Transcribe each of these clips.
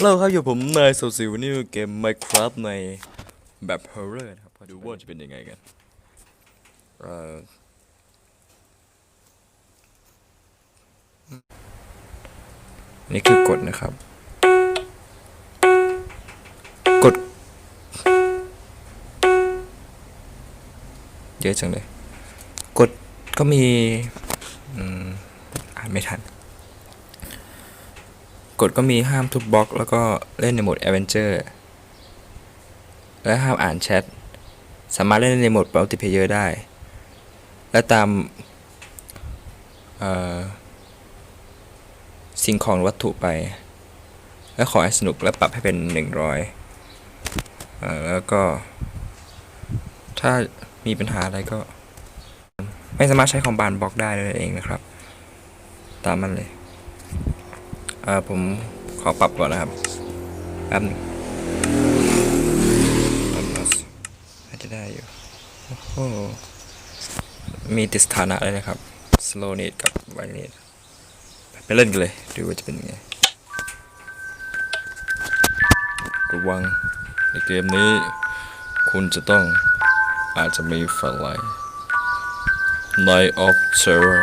เราครับอยู่ผมนายโซซิวนี่เกม Minecraft ในแบบ Horror นะครับมาดูว่าจะเป็นยังไงกันเอ่อนี่คือกดนะครับ กด เยอะจังเลย กดก็มี อืม อ่านไม่ทัน กดก็มีห้ามทุบบล็อก แล้วก็เล่นในโหมด Adventure และห้ามอ่านแชท สามารถเล่นในโหมด Multiplayer ได้ และตามสิ่งของวัตถุไป และขอให้สนุกและปรับให้เป็น 100เอ่อแล้วก็ ถ้ามีปัญหาอะไรก็ ไม่สามารถใช้คอมบานบล็อกได้เลยเองนะครับ ตามมันเลย อ่อผมขอปรับก่อนนะครับแป๊บนึงอาจจะได้อยู่โอ้โหมีติดสถานะเลยนะครับ slow net กับ wide net ไปเล่นกันเลย ดูว่าจะเป็นยังไงระวังในเกมนี้ คุณจะต้องอาจจะมีไฟไลท์ Night of Terror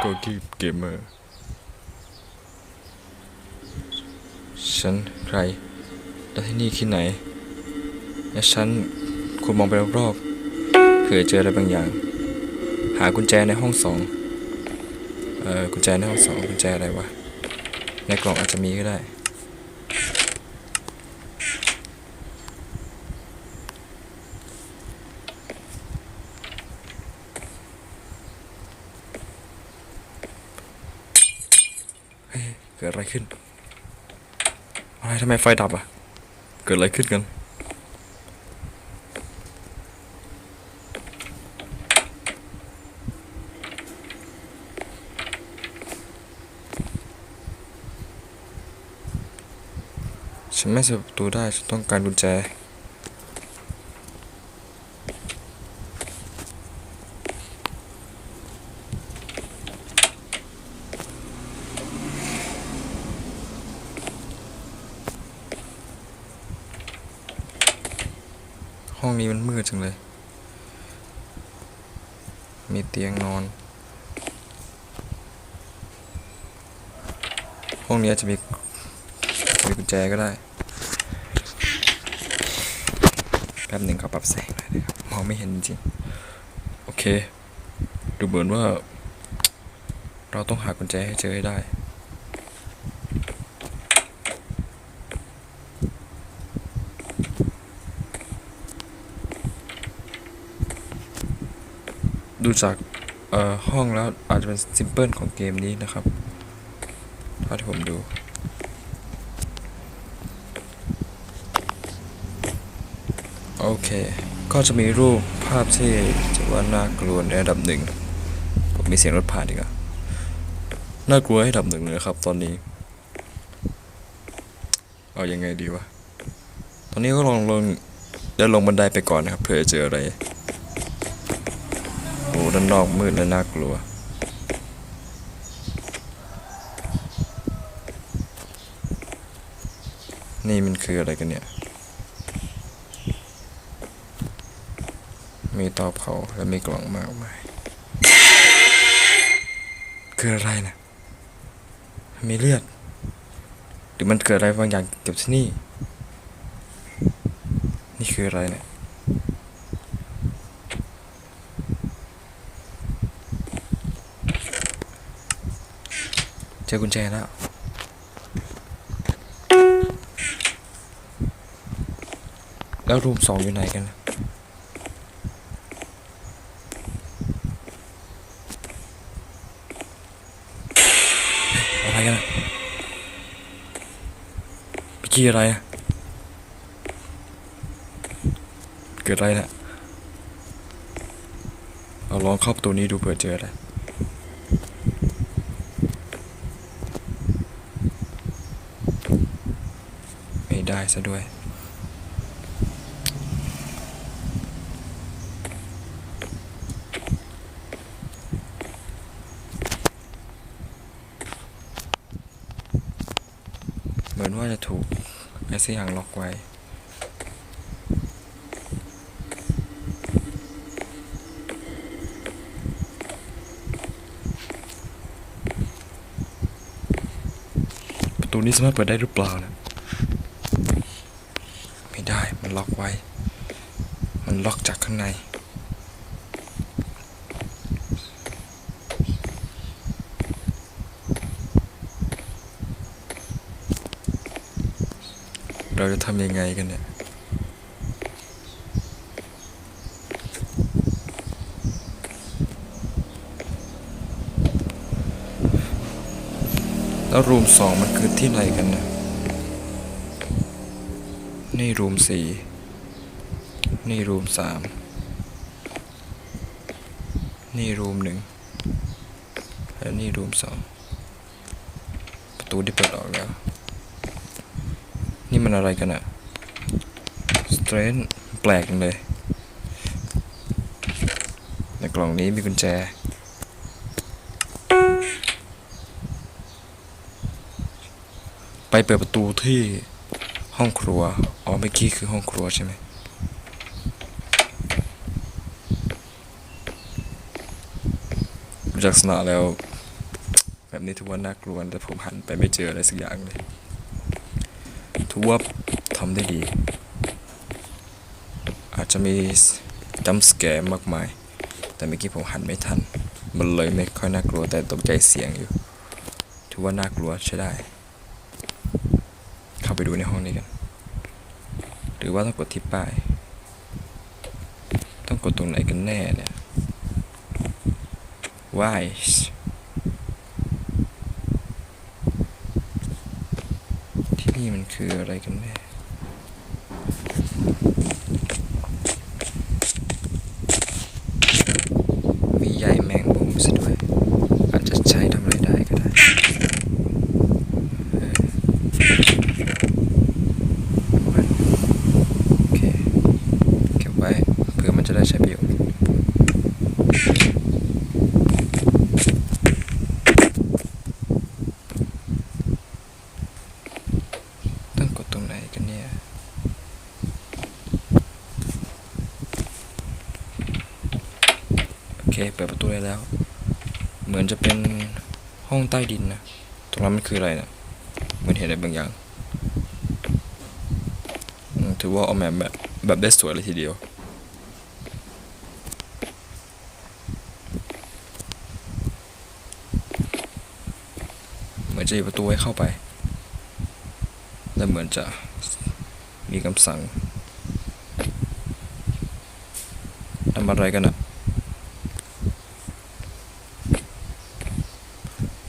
โกกี้เกมเมอร์ ฉันใคร แล้วที่นี่ที่ไหน และฉันคุณมองไปรอบๆเผื่อเจออะไรบางอย่าง หากุญแจในห้องสอง เอ่อกุญแจในห้องสองกุญแจอะไรวะ ในกล่องอาจจะมีก็ได้ เกิดอะไรขึ้นอะไรทำไมไฟดับอะ เกิดอะไรขึ้นกัน ฉันไม่เปิดประตูได้ ฉันต้องการกุญแจ องนี้มันมืดจังเลย มีเตียงนอน ห้องนี้อาจจะมีมีกุญแจก็ได้ แป๊บหนึ่งเขาปรับแสงหน่อยนะครับ มองไม่เห็นจริงๆโอเค ดูเหมือนว่า เราต้องหากุญแจให้เจอให้ได้ ดูจากห้องแล้วอาจจะเป็นซิมเพิลของเกมนี้นะครับเท่าที่ผมดูโอเค ก็จะมีรูปภาพที่จะว่าน่ากลัวในระดับหนึ่ง ผมมีเสียงรถผ่านอีกอะน่ากลัวให้ระดับหนึ่งเลยครับ ตอนนี้ เอายังไงดีวะ ตอนนี้ก็ลองลงเดินลงบันไดไปก่อนนะครับเผื่อจะเจออะไร อ้ด้านนอกมืดและน่ากลัว นี่มันคืออะไรกันเนี่ย มีเตาเผาและมีกล่องมากมาย คืออะไรนะมีเลือด หรือมันเกิดอะไรบางอย่างเกี่ยวกับที่นี่ นี่คืออะไรเนี่ย เจอกุญแจแล้วแล้วรูมสองอยู่ไหนกันล่ะอะไรกันอะเมื่อกี้อะไรอะเกิดอะไรน่ะเอาลองเข้าประตูนี้ดูเผื่อเจออะไร ได้ซะด้วย เหมือนว่าจะถูกไอ้สิ่ยงล็อกไวู้นี้สามารถเปิดได้หรือเปล่านะ ไว้ มันล็อกจากข้างใน เราจะทำยังไงกันเนี่ยแล้วรูมสองมันคือที่ไหนกันนะ นี่รูมสี่ นี่รูมสามนี่รูมหนึ่งและนี่รูมสองประตูที่เปิดออกแล้ว นี่มันอะไรกันอะสเตรนแปลกจังเลย ในกล่องนี้มีกุญแจไปเปิดประตูที่ห้องครัว อ๋อเมื่อกี้คือห้องครัวใช่ไหม ดูจาก ลักษณะแล้ว แบบนี้ถือว่าน่ากลัวแต่ผมหันไปไม่เจออะไรสักอย่างเลยถือว่าทำได้ดี อาจจะมีจัมสแกร์มากมาย แต่เมื่อกี้ผมหันไม่ทัน มันเลยไม่ค่อยน่ากลัวแต่ตกใจเสียงอยู่ ถือว่าน่ากลัวใช้ได้ เข้าไปดูในห้องนี้กัน หรือว่าต้องกดที่ป้าย ต้องกดตรงไหนกันแน่เนี่ย wise ที่นี่มันคืออะไรกันแน่ มีใยแมงมุมซะด้วย อาจจะใช้ทำอะไรได้ก็ได้ โอเค เก็บไว้เพื่อมันจะได้ใช้ประโยชน์ต้องกดตรงไหนกันเนี่ย โอ เคเปิดประตูได้แล้ว เหมือนจะเป็นห้องใต้ดินนะ ตรงนั้นมันคืออะไรนะเหมือนเห็นอะไรบางอย่างถือว่าออกแบบแบบแบบได้สวยเลยทีเดียว เหมือนจะมีประตูให้เข้าไป และเหมือนจะมีคำสั่งทำอะไรกันอะ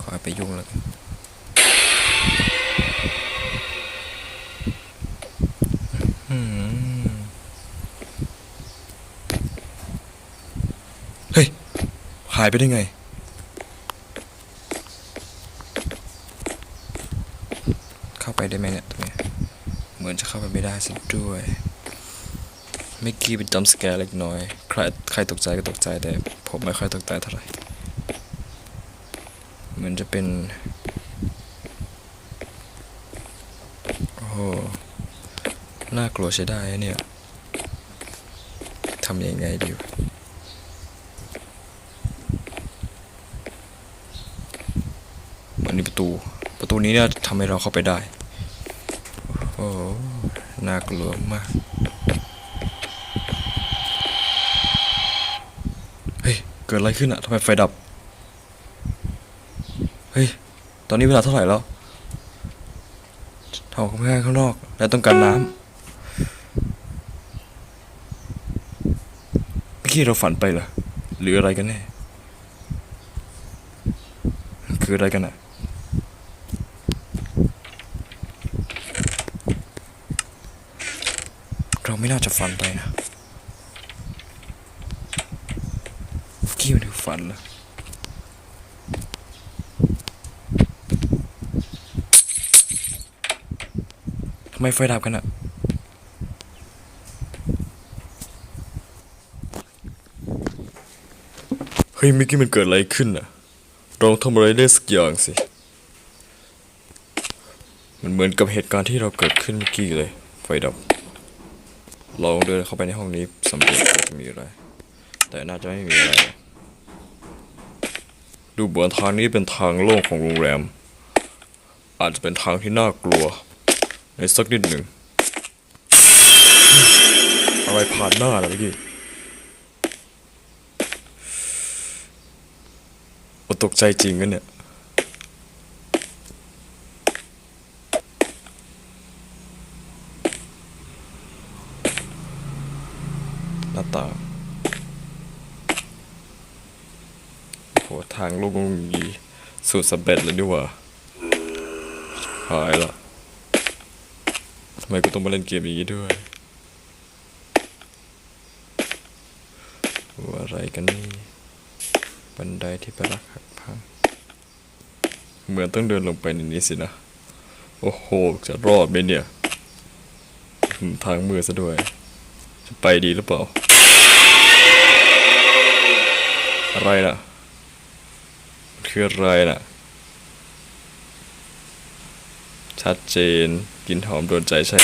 ขอให้ ไปยุ่งแล้วกันเฮ้ย หายไปได้ไง เข้าไปได้ไหมเนี่ยตรงนี้เหมือนจะเข้าไปไม่ได้ซะด้วยเมื่อกี้เป็นจัมสแกร์เล็กน้อย ใครใครตกใจก็ตกใจแต่ผมไม่ค่อยตกใจเท่าไหร่ เหมือนจะเป็น โอ้หน่ากลัวใช้ได้เนี่ยทำยังไงดีวะเหมือนมีประตู ประตูนี้เนี่ยทำให้เราเข้าไปได้ โอ้หน่ากลัวมากเฮ้ย เกิดอะไรขึ้นอะทำไมไฟดับ เฮ้ย ตอนนี้เวลาเท่าไหร่แล้วเราเข้าไปข้างนอก และต้องการน้ำเมื่อกี้เราฝันไปเหรอ หรืออะไรกันแน่ คืออะไรกันอะเราไม่น่าจะฝันไปนะเมื่อกี้มันคือฝันเหรอ ทำไมไฟดับกันอะเฮ้ยเมื่อกี้มันเกิดอะไรขึ้นน่ะเราต้องทำอะไรได้สักอย่างสิ มันเหมือนกับเหตุการณ์ที่เราเกิดขึ้นเมื่อกี้เลย ไฟดับ ลองเดินเข้าไปในห้องนี้สำรวจจะมีอะไร แต่น่าจะไม่มีอะไร ดูเหมือนทางนี้เป็นทางโล่งของโรงแรม อาจจะเป็นทางที่น่ากลัว ในสักนิดหนึ่งอะไรผ่านหน้าล่ะเมื่อกี้โอตกใจจริงกันเนี่ย หน้าต่างโหทางลงๆยีสูตรสำเร็จเลยดีกว่าหายละำไมกูต้องมาเล่นเกมอย่างนี้ด้วยอะไรกันนี่ บันไดที่ไปรักหักพัง เหมือนต้องเดินลงไปในนี้สินะ โอ้โห จะรอดไหมเนี่ย ทางมือซะด้วย จะไปดีหรือเปล่า อะไรน่ะคืออะไรน่ะ ชัดเจน กลิ่นหอมโดนใจใช่